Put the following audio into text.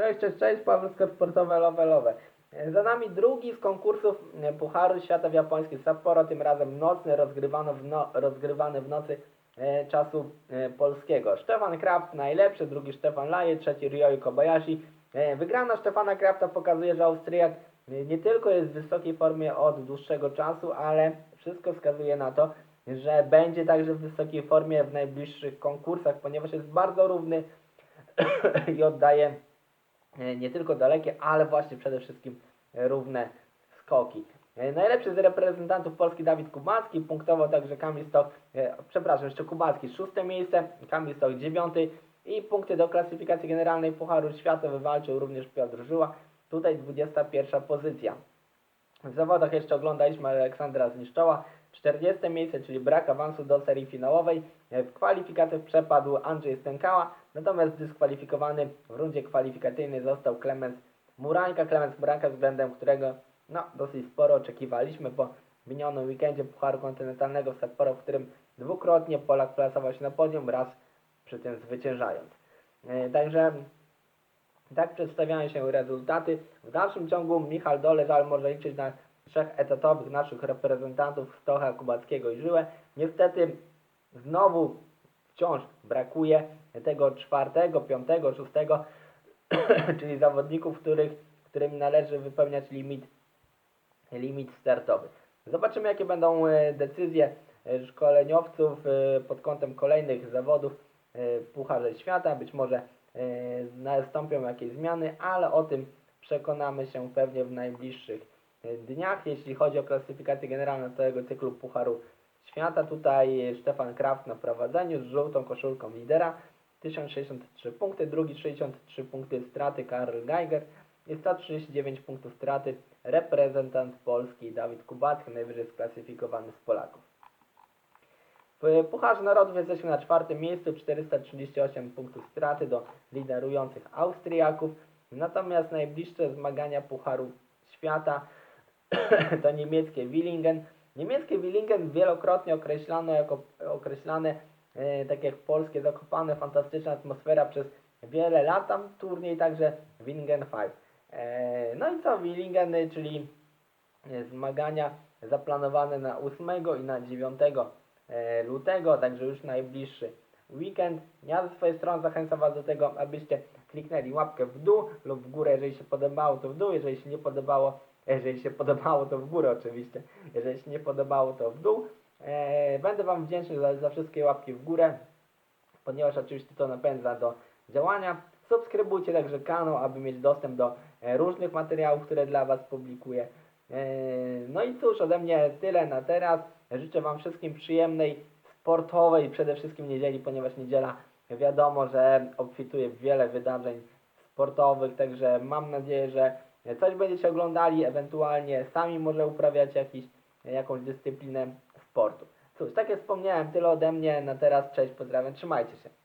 Cześć, cześć, cześć, Pawelsko Sportowe Lowe Za nami drugi z konkursów e, Pucharu Świata w japońskim Sapporo, tym razem nocny, rozgrywano w no, rozgrywany w nocy e, czasu e, polskiego. Stefan Kraft najlepszy, drugi Stefan Laje, trzeci Ryoi Kobayashi. E, wygrana Stefana Krafta pokazuje, że Austriak e, nie tylko jest w wysokiej formie od dłuższego czasu, ale wszystko wskazuje na to, że będzie także w wysokiej formie w najbliższych konkursach, ponieważ jest bardzo równy i oddaje nie tylko dalekie, ale właśnie przede wszystkim e, równe skoki. E, Najlepszy z reprezentantów Polski Dawid Kubacki, punktowo także Kamil Stoch, e, przepraszam, jeszcze Kubacki szóste miejsce, Kamil Stoch dziewiąty i punkty do klasyfikacji generalnej Pucharu Świata wywalczył również Piotr Żyła, tutaj 21 pozycja. W zawodach jeszcze oglądaliśmy Aleksandra Zniszczoła, 40 miejsce, czyli brak awansu do serii finałowej. W kwalifikacjach przepadł Andrzej Stękała, natomiast dyskwalifikowany w rundzie kwalifikacyjnej został Klemens Murańka. Klemens Murańka, względem którego no, dosyć sporo oczekiwaliśmy po minionym weekendzie Pucharu Kontynentalnego w Sapporo, w którym dwukrotnie Polak plasował się na podium, raz przy tym zwyciężając. E, Także tak przedstawiają się rezultaty. W dalszym ciągu Michał Doleżal może liczyć na trzech etatowych naszych reprezentantów Stocha, Kubackiego i Żyłę. Niestety znowu wciąż brakuje tego czwartego, piątego, szóstego, czyli zawodników, których, którym należy wypełniać limit, limit startowy. Zobaczymy, jakie będą e, decyzje e, szkoleniowców e, pod kątem kolejnych zawodów Pucharze Świata. Być może nastąpią jakieś zmiany, ale o tym przekonamy się pewnie w najbliższych e, dniach. Jeśli chodzi o klasyfikację generalną całego cyklu Pucharu Świata, tutaj Stefan Kraft na prowadzeniu z żółtą koszulką lidera. 1063 punkty, drugi 63 punkty straty Karl Geiger i 139 punktów straty reprezentant Polski Dawid Kubacki, najwyżej sklasyfikowany z Polaków. W Pucharze Narodów jesteśmy na czwartym miejscu, 438 punktów straty do liderujących Austriaków. Natomiast najbliższe zmagania Pucharu Świata to niemieckie Willingen. Niemieckie Willingen wielokrotnie określano jako określane e, tak jak polskie Zakopane, fantastyczna atmosfera przez wiele lat. Tam turniej także Willingen 5. E, no i co, Willingen, czyli e, zmagania zaplanowane na 8 i na 9 e, lutego, także już najbliższy weekend. Ja ze swojej strony zachęcam Was do tego, abyście kliknęli łapkę w dół lub w górę, jeżeli się podobało to w dół, jeżeli się nie podobało, jeżeli się podobało to w górę oczywiście, jeżeli się nie podobało to w dół. E, będę Wam wdzięczny za, za wszystkie łapki w górę, ponieważ oczywiście to napędza do działania. Subskrybujcie także kanał, aby mieć dostęp do e, różnych materiałów, które dla Was publikuję. E, No i cóż, ode mnie tyle na teraz. Życzę Wam wszystkim przyjemnej, sportowej, przede wszystkim niedzieli, ponieważ niedziela wiadomo, że obfituje w wiele wydarzeń sportowych, także mam nadzieję, że coś będziecie oglądali, ewentualnie sami może uprawiać jakiś, jakąś dyscyplinę sportu. Cóż, tak jak wspomniałem, tyle ode mnie na teraz. Cześć, pozdrawiam, trzymajcie się.